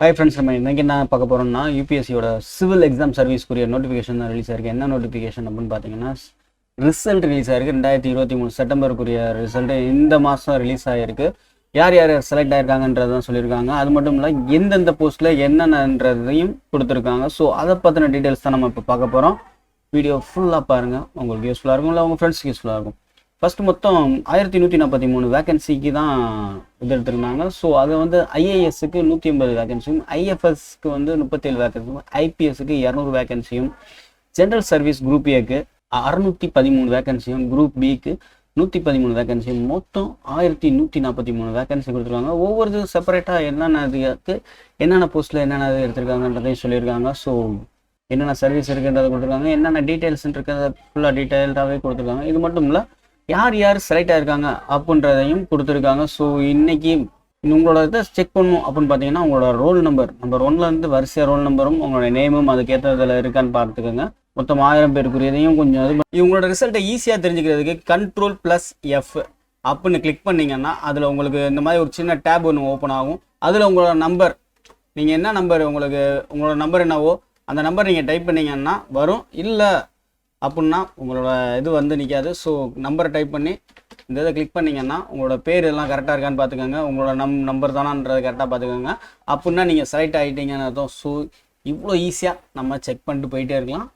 Hi friends நம்ம இன்றைக்கி என்ன பார்க்க போகிறோம்னா யூபிஎஸ்சியோட சிவில் எக்ஸாம் சர்வீஸ்க்குரிய நோட்டிஃபிகேஷன் தான் ரிலீஸ் ஆயிருக்கு என்ன நோட்டிஃபிகேஷன் அப்படின்னு பார்த்தீங்கன்னா ரிசல்ட் ரிலீஸ் ஆயிருக்கு ரெண்டாயிரத்தி இருபத்தி மூணு செப்டம்பருக்குரிய ரிசல்ட் இந்த மாதம் ரிலீஸ் ஆகிருக்கு யார் யார் செலக்ட் ஆயிருக்காங்கன்றது தான் சொல்லியிருக்காங்க. அது மட்டும் இல்லை எந்தெந்த போஸ்ட்டில் என்னென்னன்றதையும் கொடுத்துருக்காங்க. ஸோ அதை பற்றின டீட்டெயில்ஸ் தான் நம்ம இப்போ பார்க்க போகிறோம் வீடியோ ஃபுல்லாக பாருங்கள் உங்களுக்கு யூஸ்ஃபுல்லாக இருக்கும். இல்லை உங்கள் ஃப்ரெண்ட்ஸ்க்கு யூஸ்ஃபுல்லாக இருக்கும். ஃபஸ்ட்டு மொத்தம் ஆயிரத்தி நூற்றி நாற்பத்தி மூணு வேகன்சிக்கு தான் இது எடுத்திருந்தாங்க ஸோ அது வந்து ஐஏஎஸ்க்கு நூற்றி ஐம்பது வேகன்சியும் ஐஎஃப்எஸ்க்கு வந்து முப்பத்தேழு வேகன்சியும் ஐபிஎஸ்க்கு இரநூறு வேகன்சியும் ஜென்ரல் சர்வீஸ் குரூப் ஏக்கு அறுநூற்றி பதிமூணு வேகன்சியும் குரூப் பிக்கு நூற்றி பதிமூணு வேகன்சியும் மொத்தம் ஆயிரத்தி நூற்றி நாற்பத்தி மூணு வேகன்சி கொடுத்துருக்காங்க. ஒவ்வொரு செப்பரேட்டாக என்னென்ன இதுக்கு என்னென்ன போஸ்ட்டில் என்னென்ன இது எடுத்திருக்காங்கன்றதையும் சொல்லியிருக்காங்க. ஸோ என்னென்ன சர்வீஸ் இருக்குன்றதை கொடுத்துருக்காங்க. என்னென்ன டீட்டெயில்ஸ் இருக்கிறத ஃபுல்லாக டீட்டெயில்டாகவே கொடுத்துருக்காங்க. இது மட்டும் இல்லை யார் யார் செலக்ட் ஆயிருக்காங்க அப்படின்றதையும் கொடுத்துருக்காங்க. ஸோ இன்னைக்கு உங்களோட இதை செக் பண்ணணும் அப்படின்னு பார்த்தீங்கன்னா உங்களோட ரோல் நம்பர் நம்பர் ஒன்லேருந்து வரிசையாக ரோல் நம்பரும் உங்களோட நேமும் அதுக்கேற்றதில் இருக்கான்னு பார்த்துக்கோங்க. மொத்தம் ஆயிரம் பேருக்குரியதையும் கொஞ்சம் இது இவங்களோட ரிசல்ட்டை ஈஸியாக தெரிஞ்சுக்கிறதுக்கு கண்ட்ரோல் ப்ளஸ் எஃப் அப்படின்னு கிளிக் பண்ணீங்கன்னா அதில் உங்களுக்கு இந்த மாதிரி ஒரு சின்ன டேப் ஒன்று ஓப்பன் ஆகும். அதில் உங்களோட நம்பர் நீங்கள் என்ன நம்பர் உங்களுக்கு உங்களோட நம்பர் என்னவோ அந்த நம்பர் நீங்கள் டைப் பண்ணிங்கன்னா வரும். இல்லை அப்படின்னா உங்களோட இது வந்து நிற்காது ஸோ நம்பரை டைப் பண்ணி இந்த இதை கிளிக் பண்ணிங்கன்னா உங்களோட பேர் எல்லாம் கரெக்டாக இருக்கான்னு பார்த்துக்கோங்க உங்களோட நம் நம்பர் தானான்றதை கரெக்டாக பார்த்துக்கோங்க அப்படின்னா நீங்கள் செலக்ட் ஆகிட்டீங்கன்னு அர்த்தம். ஸோ இவ்வளோ ஈஸியாக நம்ம செக் பண்ணிட்டு போயிட்டே இருக்கலாம்.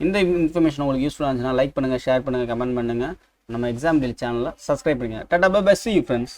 இந்த இன்ஃபர்மேஷன் உங்களுக்கு யூஸ்ஃபுல்லாக இருந்துச்சுன்னா லைக் பண்ணுங்கள் ஷேர் பண்ணுங்கள் கமெண்ட் பண்ணுங்கள் நம்ம எக்ஸாம் டெல் சேனலில் சப்ஸ்கிரைப் பண்ணுங்கள் tata bye see you friends